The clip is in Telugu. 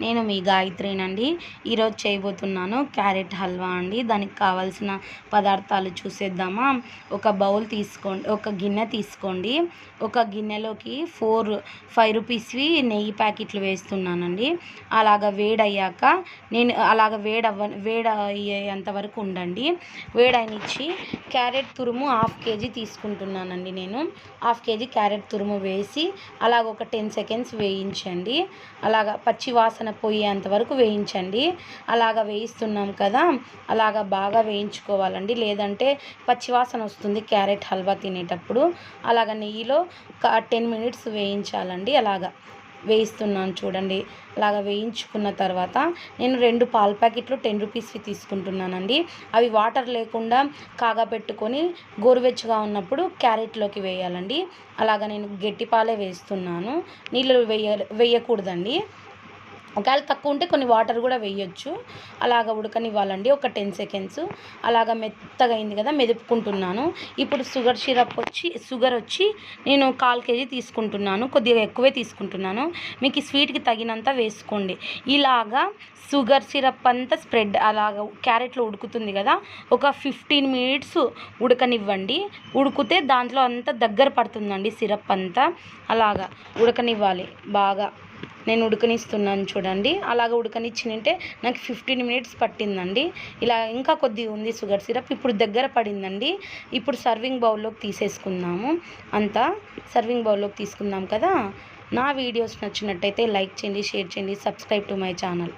నేను మీ గాయత్రినండి. ఈరోజు చేయబోతున్నాను క్యారెట్ హల్వా అండి. దానికి కావాల్సిన పదార్థాలు చూసేద్దామా. ఒక బౌల్ తీసుకోండి ఒక గిన్నె తీసుకోండి. ఒక గిన్నెలోకి ఫోర్ ఫైవ్ రూపీస్వి నెయ్యి ప్యాకెట్లు వేస్తున్నానండి. అలాగ వేడయ్యాక నేను అలాగ వేడవ్వ వేడ అయ్యేంత వరకు ఉండండి. వేడైనిచ్చి క్యారెట్ తురుము హాఫ్ కేజీ తీసుకుంటున్నానండి నేను. హాఫ్ కేజీ క్యారెట్ తురుము వేసి అలాగ ఒక టెన్ సెకండ్స్ వేయించండి. అలాగ పచ్చి వాసన పోయేంత వరకు వేయించండి. అలాగ వేయిస్తున్నాం కదా అలాగ బాగా వేయించుకోవాలండి. లేదంటే పచ్చివాసన వస్తుంది క్యారెట్ హల్వా తినేటప్పుడు. అలాగ నెయ్యిలో టెన్ మినిట్స్ వేయించాలండి. అలాగ వేయిస్తున్నాను చూడండి. అలాగ వేయించుకున్న తర్వాత నేను రెండు పాల ప్యాకెట్లు టెన్ రూపీస్వి తీసుకుంటున్నానండి. అవి వాటర్ లేకుండా కాగపెట్టుకొని గోరువెచ్చగా ఉన్నప్పుడు క్యారెట్లోకి వేయాలండి. అలాగ నేను గట్టి పాలే వేస్తున్నాను. నీళ్ళు వేయ వేయకూడదండి. ఒకవేళ తక్కువ ఉంటే కొన్ని వాటర్ కూడా వేయొచ్చు. అలాగ ఉడకనివ్వాలండి ఒక టెన్ సెకండ్స్. అలాగ మెత్తగా అయింది కదా మెదుపుకుంటున్నాను. ఇప్పుడు షుగర్ సిరప్ వచ్చి షుగర్ వచ్చి నేను కాల్ కేజీ తీసుకుంటున్నాను. కొద్దిగా ఎక్కువే తీసుకుంటున్నాను. మీకు ఈ స్వీట్కి తగినంత వేసుకోండి. ఇలాగా షుగర్ సిరప్ అంతా స్ప్రెడ్ అలాగ క్యారెట్లో ఉడుకుతుంది కదా ఒక ఫిఫ్టీన్ మినిట్స్ ఉడకనివ్వండి. ఉడికితే దాంట్లో అంతా దగ్గర పడుతుందండి సిరప్ అంతా. అలాగా ఉడకనివ్వాలి. బాగా నేను ఉడకనిస్తున్నాను చూడండి. అలాగ ఉడకనిచ్చినంటే నాకు ఫిఫ్టీన్ మినిట్స్ పట్టిందండి. ఇలా ఇంకా కొద్దిగా ఉంది షుగర్ సిరప్ ఇప్పుడు దగ్గర పడిందండి. ఇప్పుడు సర్వింగ్ బౌల్లోకి తీసేసుకుందాము. అంతా సర్వింగ్ బౌల్లోకి తీసుకుందాం కదా. నా వీడియోస్ నచ్చినట్టయితే లైక్ చేయండి షేర్ చేయండి సబ్స్క్రైబ్ టు మై ఛానల్